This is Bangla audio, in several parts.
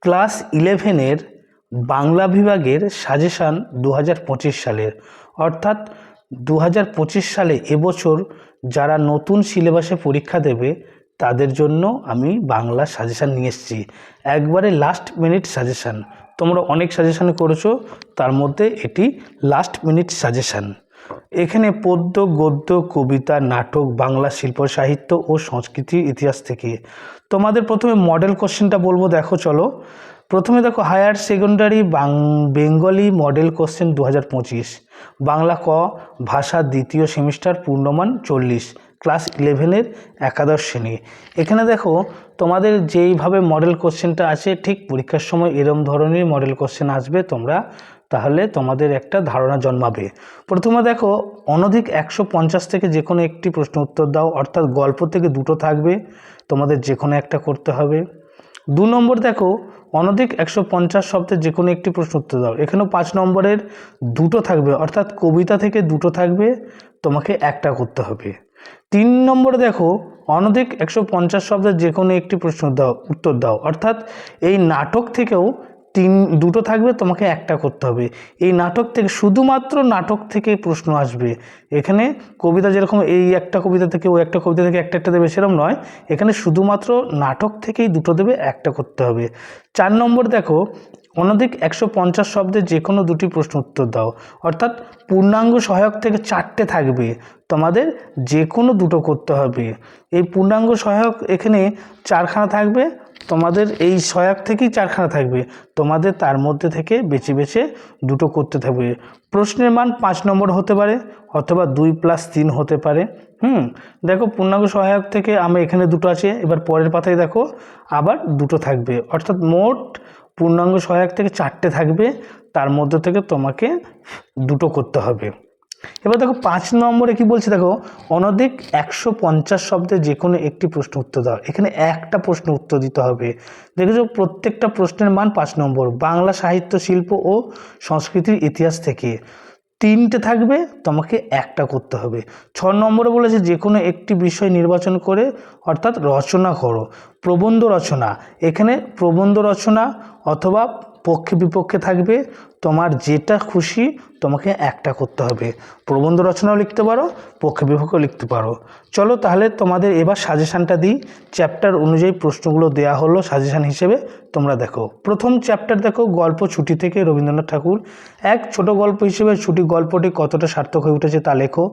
ক্লাস ইলেভেনের বাংলা বিভাগের সাজেশান দু হাজার পঁচিশ সালের। অর্থাৎ দু হাজার পঁচিশ সালে এবছর যারা নতুন সিলেবাসে পরীক্ষা দেবে, তাদের জন্য আমি বাংলা সাজেশান নিয়ে এসেছি। একবারে লাস্ট মিনিট সাজেশান। তোমরা অনেক সাজেশান করেছ, তার মধ্যে এটি লাস্ট মিনিট সাজেশান। এখানে পদ্য, গদ্য, কবিতা, নাটক, বাংলা, শিল্প, সাহিত্য ও সংস্কৃতির ইতিহাস থেকে। তোমাদের প্রথমে মডেল কোশ্চেনটা বলব, দেখো চলো। প্রথমে দেখো higher secondary Bengali model question দু হাজার পঁচিশ। বাংলা ক, ভাষা দ্বিতীয় সেমিস্টার পূর্ণমান চল্লিশ। ক্লাস ইলেভেনের একাদশ শ্রেণি। এখানে দেখো, তোমাদের যেইভাবে মডেল কোশ্চেনটা আছে, ঠিক পরীক্ষার সময় এরম ধরনের মডেল কোশ্চেন আসবে তোমরা তাহলে তোমাদের একটা ধারণা জন্মাবে। প্রথমে দেখো, অনধিক একশো পঞ্চাশ থেকে যে কোনো একটি প্রশ্ন উত্তর দাও, অর্থাৎ গল্প থেকে দুটো থাকবে, তোমাদের যে কোনো একটা করতে হবে। দু নম্বর দেখো, অনধিক একশো পঞ্চাশ শব্দের যে কোনো একটি প্রশ্ন উত্তর দাও। এখানেও পাঁচ নম্বরের দুটো থাকবে, অর্থাৎ কবিতা থেকে দুটো থাকবে, তোমাকে একটা করতে হবে। তিন নম্বরে দেখো, অনধিক একশো পঞ্চাশ শব্দের যে কোনো একটি প্রশ্ন দাও, উত্তর দাও। অর্থাৎ এই নাটক থেকেও তিন, দুটো থাকবে, তোমাকে একটা করতে হবে। এই নাটক থেকে, শুধুমাত্র নাটক থেকে প্রশ্ন আসবে। এখানে কবিতা যেরকম, এই একটা কবিতা থেকে, ওই একটা কবিতা থেকে একটা একটা দেবে, সেরকম নয়। এখানে শুধুমাত্র নাটক থেকেই দুটো দেবে, একটা করতে হবে। চার নম্বর দেখো, অনধিক একশো পঞ্চাশ শব্দে যে কোনো দুটি প্রশ্ন উত্তর দাও। অর্থাৎ পূর্ণাঙ্গ সহায়ক থেকে চারটে থাকবে। তোমাদের যে কোনো দুটো করতে হবে। এই পূর্ণাঙ্গ সহায়ক এখানে চারখানা থাকবে। তোমাদের এই সহায়ক থেকেই চারখানা থাকবে। তোমাদের তার মধ্যে থেকে বেছে বেছে দুটো করতে থাকবে। প্রশ্নের মান পাঁচ নম্বর হতে পারে অথবা দুই প্লাস তিন হতে পারে। হুম, দেখো পূর্ণাঙ্গ সহায়ক থেকে আমি এখানে দুটো আছে, এবার পরের পাতায় দেখো আবার দুটো থাকবে। অর্থাৎ মোট পূর্ণাঙ্গ সহায়ক থেকে চারটে থাকবে, তার মধ্যে থেকে তোমাকে দুটো করতে হবে। এবার দেখো পাঁচ নম্বরে কি বলছে দেখো, অনধিক একশো পঞ্চাশ শব্দে যে কোনো একটি প্রশ্ন উত্তর দাও। এখানে একটা প্রশ্ন উত্তর দিতে হবে। দেখেছ, প্রত্যেকটা প্রশ্নের মান পাঁচ নম্বর। বাংলা সাহিত্য, শিল্প ও সংস্কৃতির ইতিহাস থেকে তিনটে থাকবে, তোমাকে একটা করতে হবে। ছ নম্বরে বলেছে যে কোনো একটি বিষয় নির্বাচন করে, অর্থাৎ রচনা করো। প্রবন্ধ রচনা। এখানে প্রবন্ধ রচনা অথবা পক্ষে বিপক্ষে থাকবে, তোমার যেটা খুশি তোমাকে একটা করতে হবে। প্রবন্ধ রচনাও লিখতে পারো, পক্ষে বিপক্ষেও লিখতে পারো। চলো তাহলে তোমাদের এবার সাজেশানটা দিই। চ্যাপ্টার অনুযায়ী প্রশ্নগুলো দেয়া হলো সাজেশান হিসেবে, তোমরা দেখো। প্রথম চ্যাপ্টার দেখো, গল্প ছুটি থেকে রবীন্দ্রনাথ ঠাকুর। এক ছোট গল্প হিসেবে ছুটি গল্পটি কতটা সার্থক হয়ে উঠেছে তা লেখো।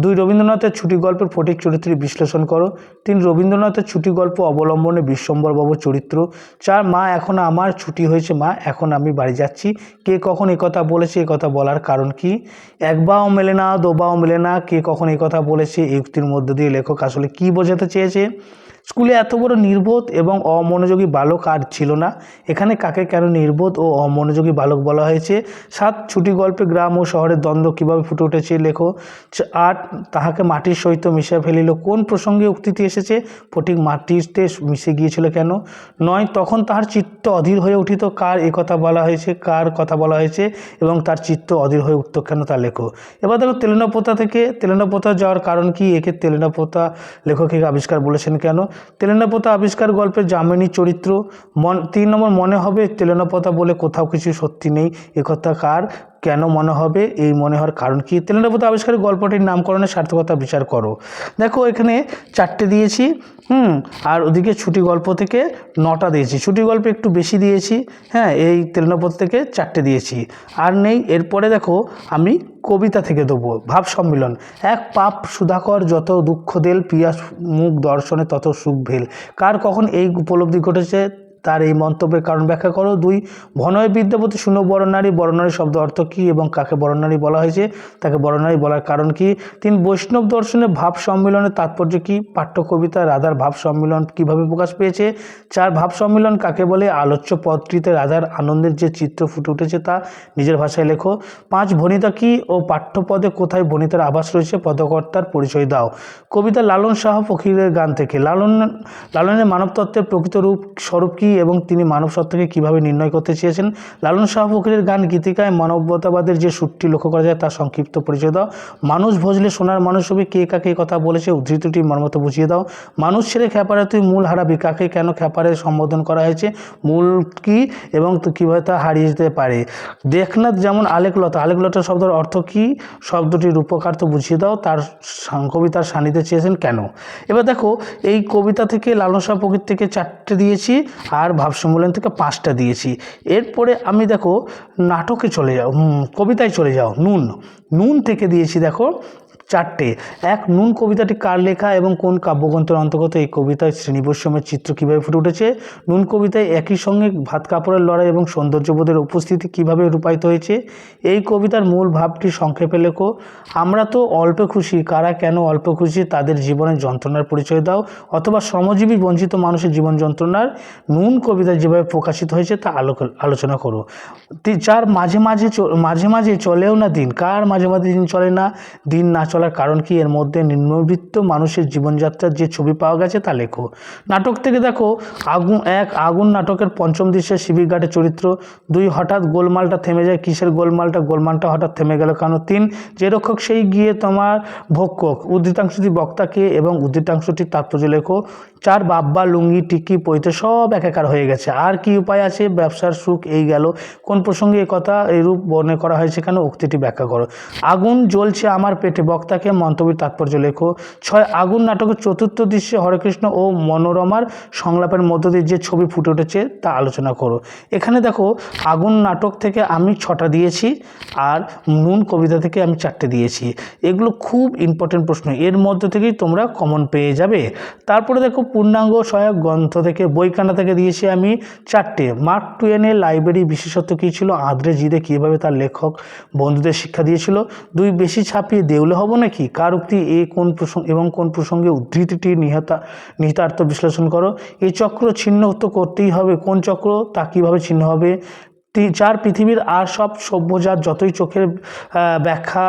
দুই, রবীন্দ্রনাথের ছুটি গল্পের ফটিক চরিত্রের বিশ্লেষণ করো। তিন, রবীন্দ্রনাথের ছুটি গল্প অবলম্বনে বিশ্বম্বরবাবু চরিত্র। চার, মা এখন আমার ছুটি হয়েছে, মা এখন আমি বাড়ি যাচ্ছি। কে কখন এ কথা বলেছে, এ কথা বলার কারণ কি? এক বাও মেলে না দোবাও মেলে না, কে কখন এ কথা বলেছে, এই উক্তির মধ্যে দিয়ে লেখক আসলে কি বোঝাতে চেয়েছে? স্কুলে এত বড় নির্বোধ এবং অমনোযোগী বালক আর ছিল না। এখানে কাকে কেন নির্বোধ ও অমনোযোগী বালক বলা হয়েছে? সাত ছুটি গল্পে গ্রাম ও শহরের দ্বন্দ্ব কীভাবে ফুটে উঠেছে লেখো? আট, তাহাকে মাটির সহিত মিশে ফেলিল। কোন প্রসঙ্গে উক্তিটি এসেছে? ফটিক মাটিতে মিশে গিয়েছিল কেন? নয়, তখন তাহার চিত্ত অধীর হয়ে উঠিত। কার এ কথা বলা হয়েছে? কার কথা বলা হয়েছে? এবং তার চিত্ত অধীর হয়ে উঠত কেন তা লেখো? এবার দেখো তেলেনাপোতা থেকে। তেলেনাপোতা যাওয়ার কারণ কি? একে তেলেনাপোতা লেখক আবিষ্কার বলেছেন কেন? তেলেনাপোতা আবিষ্কার গল্পের জামিনী চরিত্র, মন, তিন নম্বর মনে হবে তেলেনাপোতা বলে কোথাও কিছু সত্যি নেই একথা কার? কেন মনে হবে? এই মনে হওয়ার কারণ কি? তেলেনাপোতা আবিষ্কারের গল্পটির নামকরণের সার্থকতা বিচার করো। দেখো, এখানে চারটে দিয়েছি, হুম? আর ওদিকে ছুটি গল্প থেকে নটা দিয়েছি। ছুটি গল্প একটু বেশি দিয়েছি হ্যাঁ? এই তেলেনাপোত থেকে চারটে দিয়েছি। আর নেই, এরপরে দেখো, আমি কবিতা থেকে দেবো, ভাব সম্মিলন। এক পাপ সুধাকর যত দুঃখ দেল, পিয়াস মুখ দর্শনে তত সুখ ভেল। কার কখন এই উপলব্ধি ঘটেছে তার এই মন্তব্যের কারণ ব্যাখ্যা করো। দুই, ভনয় বিদ্যাপতি শূন্য বরণারী বরণারী শব্দ অর্থ কী এবং কাকে বরণারী বলা হয়েছে? তাকে বরণারী বলার কারণ কি? তিন, বৈষ্ণব দর্শনে ভাব সম্মিলনের তাৎপর্য কী? পাঠ্য কবিতা রাধার ভাব সম্মিলন কীভাবে প্রকাশ পেয়েছে? চার, ভাব সম্মিলন কাকে বলে? আলোচ্য পদটিতে রাধার আনন্দের যে চিত্র ফুটে উঠেছে তা নিজের ভাষায় লেখো। পাঁচ, ভনিতা কী ও পাঠ্যপদে কোথায় ভনিতার আভাস রয়েছে? পদকর্তার পরিচয় দাও। কবিতা লালন শাহ ফকিরের গান থেকে। লালন, লালনের মানবতত্ত্বের প্রকৃত রূপ স্বরূপ কী? এবং তিনি মানব সত্তাকে কীভাবে নির্ণয় করতে চেয়েছেন? লালন শাহ ফকিরের গান গীতিকায় মানবতাবাদের যে সুরটি লক্ষ্য করা যায় তার সংক্ষিপ্ত পরিচয় দাও। মানুষ ভজলে সোনার মানুষ হবে, কে কাকে কথা বলেছে উদ্ধৃতিটি মর্মত বুঝিয়ে দাও। মানুষ ছেড়ে খ্যাপারে তুই মূল হারাবি কাকে কেন খ্যাপারে সম্বোধন করা হয়েছে? মূল কি এবং তো কীভাবে তা হারিয়ে যেতে পারে? দেখনাথ যেমন আলেকলতা আলেকলতা শব্দের অর্থ কি? শব্দটির রূপকার্থ বুঝিয়ে দাও, তার কবিতার সান্নিধ্যে চেয়েছেন কেন? এবার দেখো, এই কবিতা থেকে, লালন শাহ ফকির থেকে চারটে দিয়েছি, আর ভাবসম্মেলন থেকে পাঁচটা দিয়েছি। এরপরে আমি দেখো, নাটকে চলে যাও কবিতায় চলে যাও, নুন। নুন থেকে দিয়েছি দেখো চারটে। এক নুন কবিতাটি কার লেখা এবং কোন কাব্যগ্রন্থের অন্তর্গত এই কবিতায় শ্রেণীবৈষম্যের চিত্র কীভাবে ফুটে উঠেছে? নুন কবিতায় একই সঙ্গে ভাত কাপড়ের লড়াই এবং সৌন্দর্যবোধের উপস্থিতি কীভাবে রূপায়িত হয়েছে? এই কবিতার মূল ভাবটি সংক্ষেপে লেখো। আমরা তো অল্প খুশি, কারা কেন অল্প খুশি তাদের জীবনের যন্ত্রণার পরিচয় দাও। অথবা শ্রমজীবী বঞ্চিত মানুষের জীবন যন্ত্রণার নুন কবিতা যেভাবে প্রকাশিত হয়েছে তা আলোচনা করো। যার মাঝে মাঝে মাঝে মাঝে চলেও না দিন, কার মাঝে মাঝে দিন চলে না, দিন না চলার কারণ কি? এর মধ্যে নিম্নবৃত্ত মানুষের জীবনযাত্রার যে ছবি পাওয়া গেছে তা লেখো। নাটক থেকে দেখো, আগুন, এক আগুন নাটকের পঞ্চম দৃশ্যের শিবির ঘাটে চরিত্র, দুই হঠাৎ গোলমালটা থেমে যায়, কিসের গোলমালটা? গোলমালটা হঠাৎ থেমে গেল কারণ তিন, যে রক্ষক সেই গিয়ে তোমার ভক্ষক উদ্ধৃতাংশটি বক্তাকে এবং উদ্ধৃতাংশটির তাৎপর্য লেখো। চার বাব্বা, লুঙ্গি, টিকি পইতে সব একাকার হয়ে গেছে। আর কি উপায় আছে? ব্যবসার সুখ এই গেল। কোন প্রসঙ্গে কথা এরূপ বর্ণনা করা হয়েছে কেন? উক্তিটি ব্যাখ্যা করো। আগুন জ্বলছে আমার পেটে। বক্তাকে মন্তব্যের তাৎপর্য লেখো। ছয়, আগুন নাটকের চতুর্থ দৃশ্যে হরেকৃষ্ণ ও মনোরমার সংলাপের মধ্য দিয়ে যে ছবি ফুটে উঠেছে তা আলোচনা করো। এখানে দেখো, আগুন নাটক থেকে আমি ছটা দিয়েছি আর নুন কবিতা থেকে আমি চারটে দিয়েছি। এগুলো খুব ইম্পর্টেন্ট প্রশ্ন। এর মধ্যে থেকেই তোমরা কমন পেয়ে যাবে। তারপরে দেখো পূর্ণাঙ্গ সহায়ক গ্রন্থ থেকে, বইখানা থেকে দিয়েছি আমি চারটে। মার্ক টুয়েনের লাইব্রেরি বিশেষত্ব কী ছিল? আঁদ্রে জিদে কীভাবে তার লেখক বন্ধুদের শিক্ষা দিয়েছিল? দুই, বেশি ছাপিয়ে দেউলে হব নাকি? কার উক্তি? এ, কোন প্রসঙ্গ এবং কোন প্রসঙ্গে উদ্ধৃতিটি নিহতা, নিহিতার্থ বিশ্লেষণ করো। এই চক্র ছিন্ন তো করতেই হবে। কোন চক্র? তা কীভাবে ছিন্ন হবে? চার পৃথিবীর আর সব সভ্যজাত যতই চোখের ব্যাখ্যা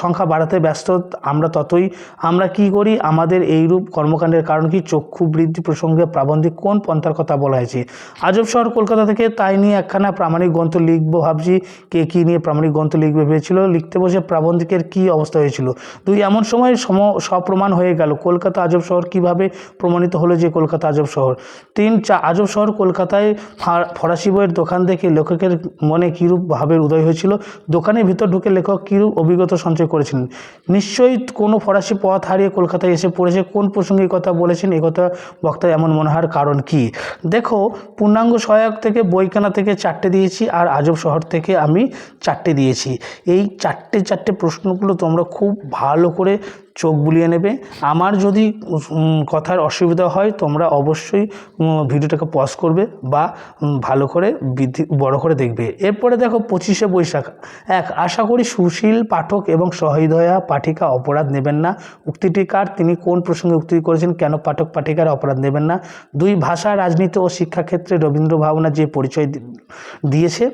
সংখ্যা বাড়াতে ব্যস্ত, আমরা ততই, আমরা কি করি? আমাদের এইরূপ কর্মকাণ্ডের কারণ কি? চক্ষু বৃদ্ধি প্রসঙ্গে প্রাবন্ধিক কোন পন্থার কথা বলা হয়েছে? আজব শহর কলকাতা থেকে তাই নিয়ে একখানা প্রামাণিক গ্রন্থ লিখব ভাবছি। কে কী নিয়ে প্রামাণিক গ্রন্থ লিখবে ভেবেছিল? লিখতে বসে প্রাবন্ধিকের কী অবস্থা হয়েছিল? দুই, এমন সময় সম, সপ্রমাণ হয়ে গেল। কলকাতা আজব শহর কীভাবে প্রমাণিত হলো যে কলকাতা আজব শহর? তিন, চা, আজব শহর কলকাতায় ফরাসি বইয়ের দোকান দেখে লেখকের মনে কীরূপ ভাবের উদয় হয়েছিল? দোকানের ভিতর ঢুকে লেখক কীরূপ অভিজ্ঞতা সঞ্চয় করেছিলেন? নিশ্চয়ই কোনো ফরাসি পথ হারিয়ে কলকাতায় এসে পড়েছে, কোন প্রসঙ্গে কথা বলেছেন? এই কথা বক্তা এমন মনে হওয়ার কারণ কি? দেখো, পূর্ণাঙ্গ সহায়ক থেকে বইখানা থেকে চারটে দিয়েছি আর আজব শহর থেকে আমি চারটে দিয়েছি। এই চারটে চারটে প্রশ্নগুলো তোমরা খুব ভালো করে চোখ বুলিয়ে নেবে। আমার যদি কথার অসুবিধা হয়, তোমরা অবশ্যই ভিডিওটাকে পজ করবে বা ভালো করে বৃদ্ধি, বড় করে দেখবে। এরপরে দেখো পঁচিশে বৈশাখ। এক, আশা করি সুশীল, পাঠক এবং সহৃদয়া পাঠিকা অপরাধ নেবেন না। উক্তিটি কার? তিনি কোন প্রসঙ্গে উক্তি করেছেন? কেন পাঠক পাঠিকার অপরাধ নেবেন না? দুই, ভাষা, রাজনীতি ও শিক্ষাক্ষেত্রে রবীন্দ্র ভাবনা যে পরিচয় দিয়েছে,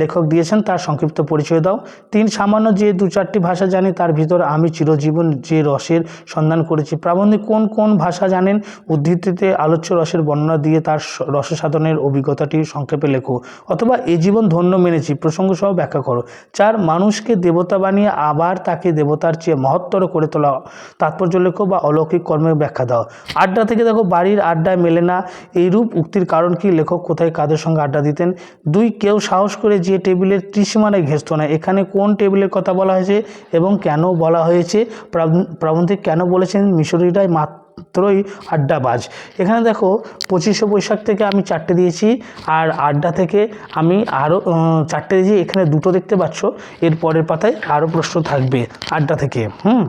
লেখক দিয়েছেন, তার সংক্ষিপ্ত পরিচয় দাও। তিন, সামান্য যে দু চারটি ভাষা জানি, তার ভিতর আমি চিরজীবন যে রসের সন্ধান করেছি। প্রাবন্ধিক কোন কোন ভাষা জানেন? উদ্ধৃতিতে আলোচ্য রসের বর্ণনা দিয়ে তার রস সাধনের অভিজ্ঞতাটি সংক্ষেপে লেখো। অথবা এ জীবন ধন্য মেনেছি, প্রসঙ্গ সহ ব্যাখ্যা করো। চার, মানুষকে দেবতা বানিয়ে আবার তাকে দেবতার চেয়ে মহত্তর করে তোলা। তাৎপর্য লেখো বা অলৌকিক কর্মের ব্যাখ্যা দাও। আড্ডা থেকে দেখো, বাড়ির আড্ডায় মেলে না। এইরূপ উক্তির কারণ কি? লেখক কোথায় কাদের সঙ্গে আড্ডা দিতেন? দুই, কেউ সাহস করে যে টেবিলের ত্রিসীমানায় ঘেঁষত না। এখানে কোন টেবিলের কথা বলা হয়েছে এবং কেন বলা হয়েছে? প্রাবন্ধিক কেন বলেছেন মিশরীরাই মাত্রই আড্ডাবাজ? এখানে দেখো পঁচিশে বৈশাখ থেকে আমি চারটে দিয়েছি, আর আড্ডা থেকে আমি আরও চারটে দিয়েছি, এখানে দুটো দেখতে পাচ্ছ, এর পরের পাতায় আরও প্রশ্ন থাকবে আড্ডা থেকে। হুম?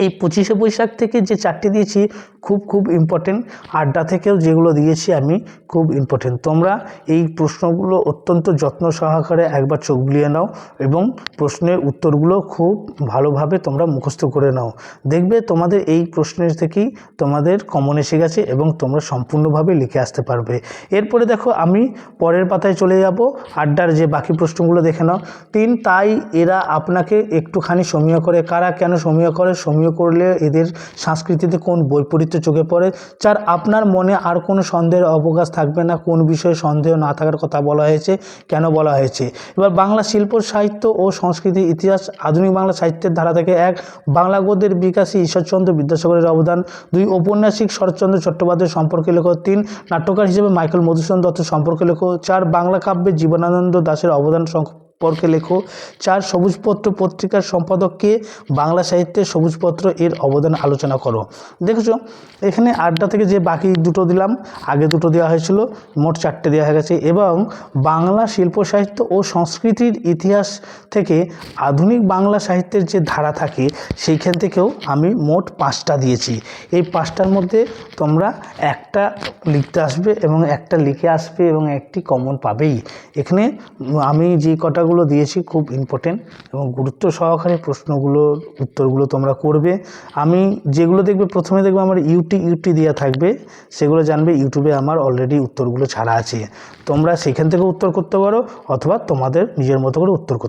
এই পঁচিশে বৈশাখ থেকে যে চারটি দিয়েছি, খুব খুব ইম্পর্টেন্ট আড্ডা থেকেও যেগুলো দিয়েছি আমি, খুব ইম্পর্টেন্ট তোমরা এই প্রশ্নগুলো অত্যন্ত যত্ন সহকারে একবার চোখ বুলিয়ে নাও এবং প্রশ্নের উত্তরগুলো খুব ভালোভাবে তোমরা মুখস্থ করে নাও। দেখবে তোমাদের এই প্রশ্নের থেকেই তোমাদের কমন এসে গেছে এবং তোমরা সম্পূর্ণভাবে লিখে আসতে পারবে। এরপরে দেখো, আমি পরের পাতায় চলে যাব। আড্ডার যে বাকি প্রশ্নগুলো দেখে নাও। তিন, তাই এরা আপনাকে একটুখানি সমীহ করে, কারা কেন সমীহ করে? সমীহ ধর্মীয় করলে এদের সংস্কৃতিতে কোন বৈপরীত্য চোখে পড়ে? চার, আপনার মনে আর কোনো সন্দেহের অবকাশ থাকবে না? কোন বিষয়ে সন্দেহ না থাকার কথা বলা হয়েছে? কেন বলা হয়েছে? এবার বাংলা শিল্প, সাহিত্য ও সংস্কৃতির ইতিহাস, আধুনিক বাংলা সাহিত্যের ধারা থেকে এক, বাংলা গদ্যের বিকাশে ঈশ্বরচন্দ্র বিদ্যাসাগরের অবদান। দুই, ঔপন্যাসিক শরৎচন্দ্র চট্টোপাধ্যায় সম্পর্কে লেখো। তিন, নাট্যকার হিসেবে মাইকেল মধুসূদন দত্ত সম্পর্কে লেখো। চার, বাংলা কাব্যে জীবনানন্দ দাশের অবদান সম্পর্কে লেখো। চার, সবুজপত্র পত্রিকার সম্পাদককে বাংলা সাহিত্যে সবুজপত্র এর অবদান আলোচনা করো। দেখেছ? এখানে আড্ডা থেকে যে বাকি দুটো দিলাম, আগে দুটো দেওয়া হয়েছিল, মোট চারটে দেওয়া হয়ে গেছে। এবং বাংলা শিল্প সাহিত্য ও সংস্কৃতির ইতিহাস থেকে আধুনিক বাংলা সাহিত্যের যে ধারা থাকে, সেইখান থেকেও আমি মোট পাঁচটা দিয়েছি। এই পাঁচটার মধ্যে তোমরা একটা লিখতে আসবে এবং একটা লিখে আসবে এবং একটি কমন পাবেই। এখানে আমি যে কটাগুলো দিয়েছি, খুব ইম্পর্টেন্ট এবং গুরুত্ব সহকারে প্রশ্নগুলোর উত্তরগুলো তোমরা করবে। আমি যেগুলো দেখবে, প্রথমে দেখবে আমার ইউটি ইউটি দেওয়া থাকবে, সেগুলো জানবে ইউটিউবে আমার অলরেডি উত্তরগুলো ছাড়া আছে। তোমরা সেখান থেকে উত্তর করতে পারো, অথবা তোমাদের নিজের মতো করে উত্তর করতে